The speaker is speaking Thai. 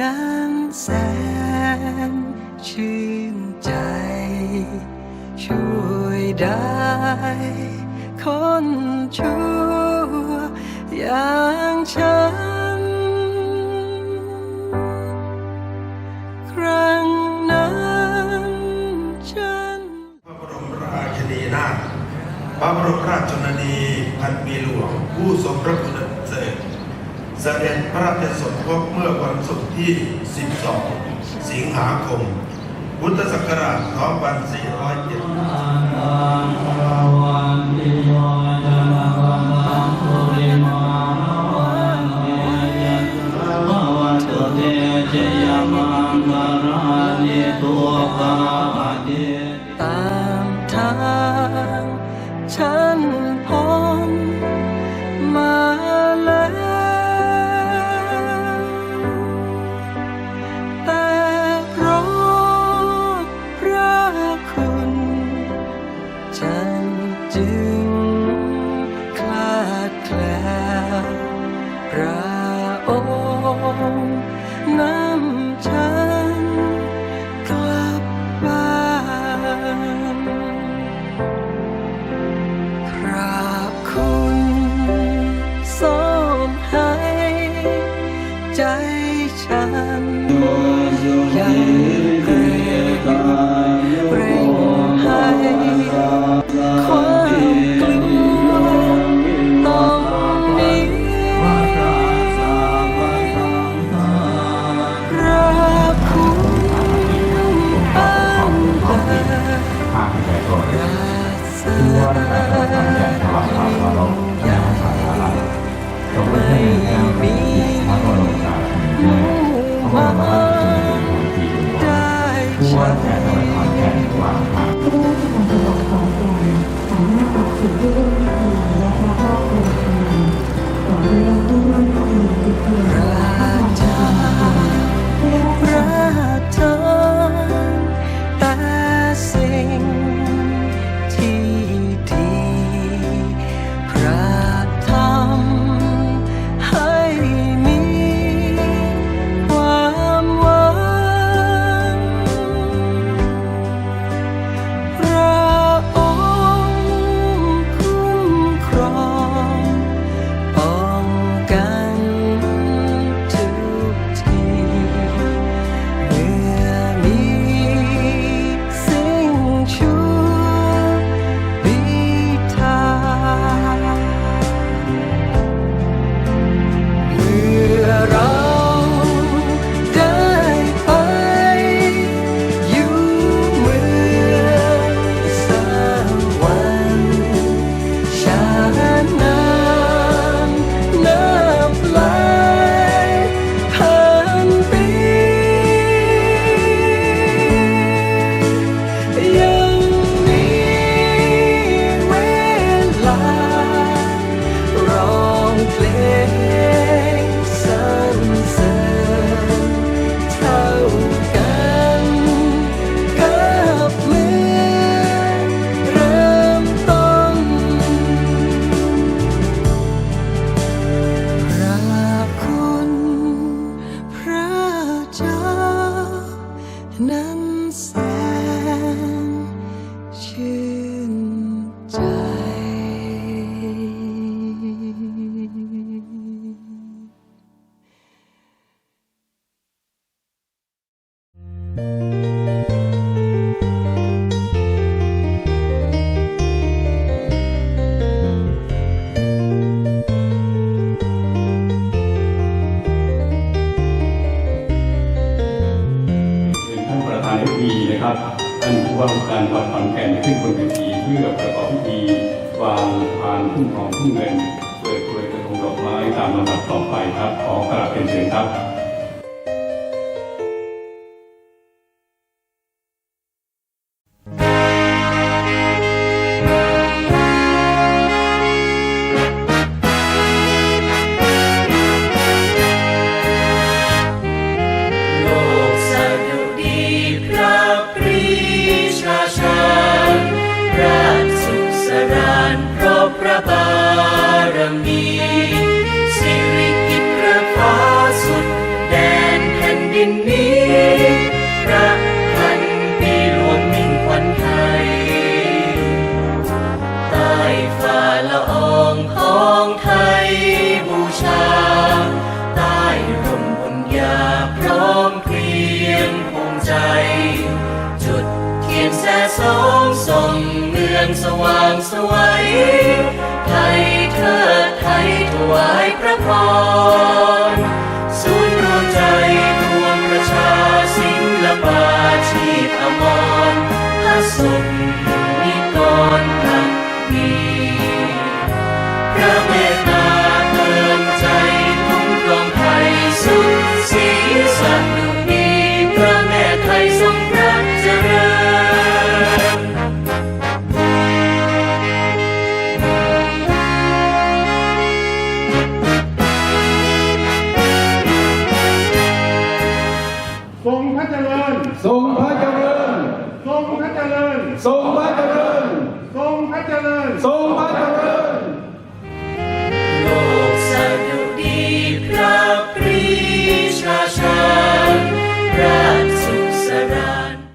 นั้นแสนชื่นใจ ช่วยได้ คนชั่วอย่างฉัน ครั้งนั้นฉัน พระบรมราชินีนาถพระบรมราชชนนีพันปีหลวง ผู้ทรงพระคุณเสด็จ เสด็จพระราชสมภพเมื่อวันศุกร์ที่ 12 สิงหาคม พุทธศักราช อง ที่ว่าการกระทำอย่างถวายความเคารพแด่พระสาราจงเป็นให้แก้วแห่งจิตพระบรมศาสนีแม่พระบรมราชชนนีพันปีหลวงได้ผู้ว่าแทนถวายความแทนวางพระ นั้นางพานพุ่มทองพุ่มเงินเปิดกลวยกระทงดอกไม้ตามลำดับต่อไปครับ ขอกราบเป็นเสียงครับ มีสิริกิตพระฟาสุด แดนแผ่นดินนี้พระพันปีรวมมิ่งควันไทยใต้ฝ่าละอองของไทยบูชา ใต้ร่มบุญญาพร้อมเพียงภูมิใจ จุดเทียนแสสองส่งเมืองสว่างสวัย ประคอง พระเจริญ ทรงพระเจริญทรง